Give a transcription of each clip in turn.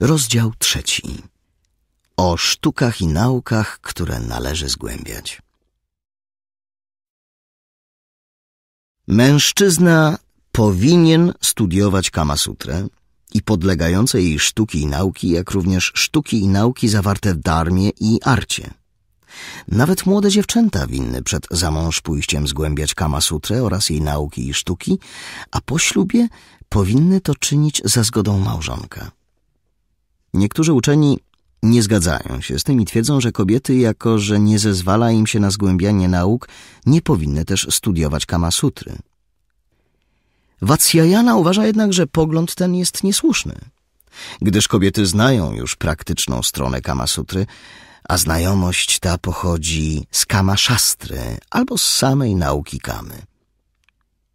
Rozdział trzeci. O sztukach i naukach, które należy zgłębiać. Mężczyzna powinien studiować Kamasutrę i podlegające jej sztuki i nauki, jak również sztuki i nauki zawarte w darmie i arcie. Nawet młode dziewczęta winny przed zamąż pójściem zgłębiać Kamasutrę oraz jej nauki i sztuki, a po ślubie powinny to czynić za zgodą małżonka. Niektórzy uczeni nie zgadzają się z tym i twierdzą, że kobiety, jako że nie zezwala im się na zgłębianie nauk, nie powinny też studiować Kamasutry. Watsjajana uważa jednak, że pogląd ten jest niesłuszny, gdyż kobiety znają już praktyczną stronę Kamasutry, a znajomość ta pochodzi z Kama Szastry albo z samej nauki Kamy.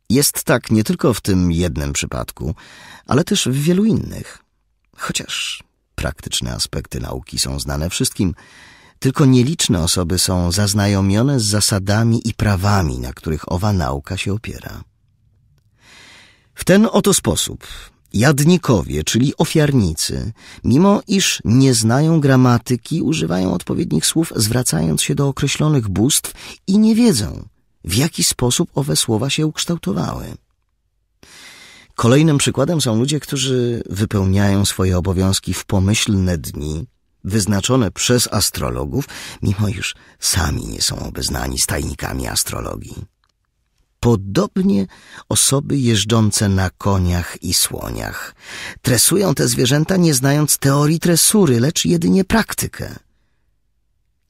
Jest tak nie tylko w tym jednym przypadku, ale też w wielu innych. Chociaż praktyczne aspekty nauki są znane wszystkim, tylko nieliczne osoby są zaznajomione z zasadami i prawami, na których owa nauka się opiera. W ten oto sposób jadnikowie, czyli ofiarnicy, mimo iż nie znają gramatyki, używają odpowiednich słów, zwracając się do określonych bóstw i nie wiedzą, w jaki sposób owe słowa się ukształtowały. Kolejnym przykładem są ludzie, którzy wypełniają swoje obowiązki w pomyślne dni, wyznaczone przez astrologów, mimo iż sami nie są obeznani z tajnikami astrologii. Podobnie osoby jeżdżące na koniach i słoniach tresują te zwierzęta nie znając teorii tresury, lecz jedynie praktykę.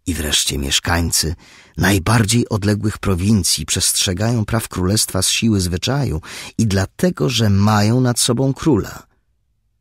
I wreszcie mieszkańcy najbardziej odległych prowincji przestrzegają praw królestwa z siły zwyczaju i dlatego, że mają nad sobą króla,